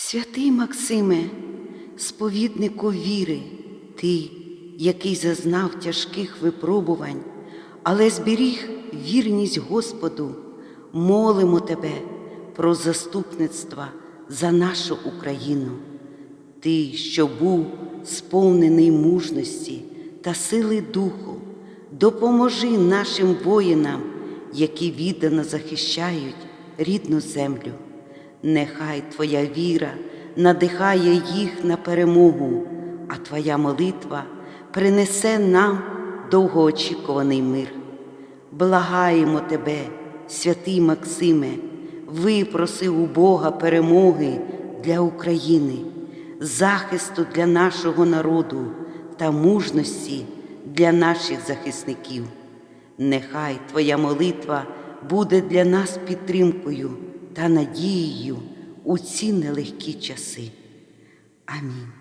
Святий Максиме, сповіднику віри, ти, який зазнав тяжких випробувань, але зберіг вірність Господу, молимо тебе про заступництво за нашу Україну. Ти, що був сповнений мужності та сили духу, допоможи нашим воїнам, які віддано захищають рідну землю. Нехай Твоя віра надихає їх на перемогу, а Твоя молитва принесе нам довгоочікуваний мир. Благаємо Тебе, святий Максиме, випроси у Бога перемоги для України, захисту для нашого народу та мужності для наших захисників. Нехай Твоя молитва буде для нас підтримкою та надією у ці нелегкі часи. Амінь.